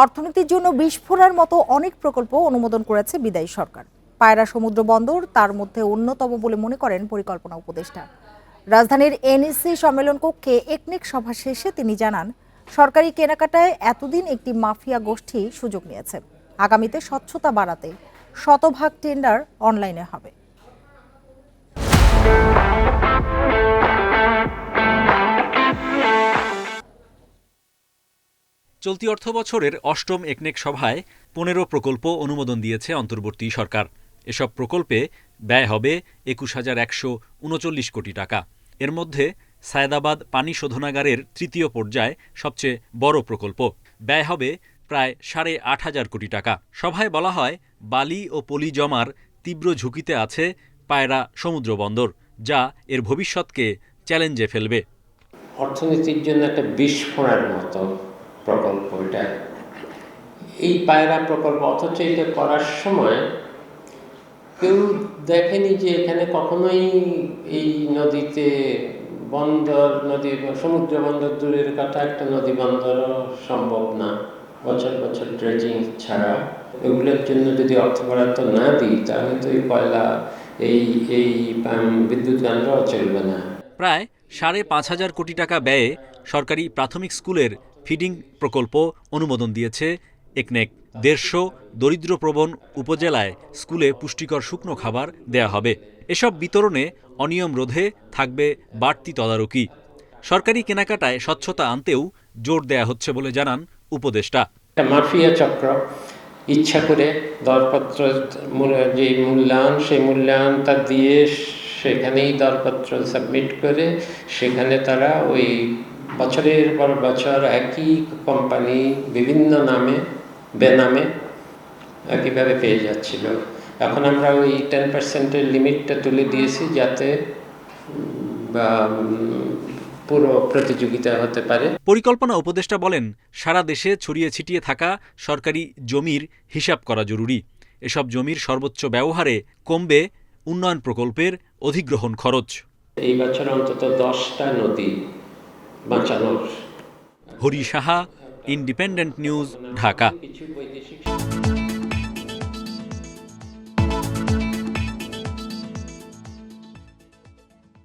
অর্থনীতির জন্য বিস্ফোরার মতো অনেক প্রকল্প অনুমোদন করেছে বিদায়ী সরকার। পায়রা সমুদ্র বন্দর, তার মধ্যে অন্যতম বলে মনে করেন পরিকল্পনা উপদেষ্টা। রাজধানীর এনএসসি সম্মেলন কক্ষে একনেক সভা শেষে তিনি জানান, সরকারি কেনাকাটায় এতদিন একটি মাফিয়া গোষ্ঠী সুযোগ নিয়েছে। আগামীতে স্বচ্ছতা বাড়াতে শতভাগ টেন্ডার অনলাইনে হবে। চলতি অর্থবছরের অষ্টম একনেক সভায় পনেরো প্রকল্প অনুমোদন দিয়েছে অন্তর্বর্তী সরকার। এসব প্রকল্পে ব্যয় হবে একুশ হাজার একশো উনচল্লিশ কোটি টাকা। এর মধ্যে সায়দাবাদ পানি শোধনাগারের তৃতীয় পর্যায় সবচেয়ে বড় প্রকল্প। ব্যয় হবে প্রায় সাড়ে আট হাজার কোটি টাকা। সভায় বলা হয়, বালি ও পলি জমার তীব্র ঝুঁকিতে আছে পায়রা সমুদ্র বন্দর, যা এর ভবিষ্যৎকে চ্যালেঞ্জে ফেলবে। অর্থনীতির জন্য একটা বিস্ফোরণের মতো প্রকল্প এটা। এই পায়রা প্রকল্প, অথচ এটা করার সময় কেউ দেখেনি যে এখানে কখনোই এই নদীতে বন্দর, নদী, সমুদ্র বন্দর দূরের কথা, একটা নদী বন্দরও সম্ভব না। বছর বছর ড্রেজিং ছাড়া। এগুলোর জন্য যদি অর্থ বরাদ্দ না দিই, তাহলে তো এই কয়লা, এই এই বিদ্যুৎ কেন্দ্রও চলবে না। প্রায় সাড়ে পাঁচ হাজার কোটি টাকা ব্যয়ে সরকারি প্রাথমিক স্কুলের ফিডিং প্রকল্প অনুমোদন দিয়েছে। একনেক দেড়শো দরিদ্রপ্রবণ উপজেলায় স্কুলে পুষ্টিকর শুকনো খাবার দেয়া হবে। এসব বিতরণে অনিয়ম রোধে থাকবে বাড়তি তদারকি। সরকারি কেনাকাটায় স্বচ্ছতা আনতেও জোর দেয়া হচ্ছে বলে জানান উপদেষ্টা। মাফিয়া চক্র। ইচ্ছা করে দরপত্র যে মূল্যায়ন, সেই মূল্যায়ন মূল্যায়নটা দিয়ে সেখানেই দরপত্র সাবমিট করে সেখানে তারা ওই বছরের পর বছর একই কোম্পানি বিভিন্ন নামে বেনামে একইভাবে পেয়ে যাচ্ছিল। এখন আমরা ওই টেন পার্সেন্টের লিমিটটা তুলে দিয়েছি যাতে পুরো প্রতিযোগিতা হতে পারে। পরিকল্পনা উপদেষ্টা বলেন সারা দেশে ছড়িয়ে ছিটিয়ে থাকা সরকারি জমির হিসাব করা জরুরি। এসব জমির সর্বোচ্চ ব্যবহারে কমবে উন্নয়ন প্রকল্পের অধিগ্রহণ খরচ। এই বছর অন্তত দশটা নদী বাঁচানোর হরি সাহা ইন্ডিপেন্ডেন্ট নিউজ ঢাকা।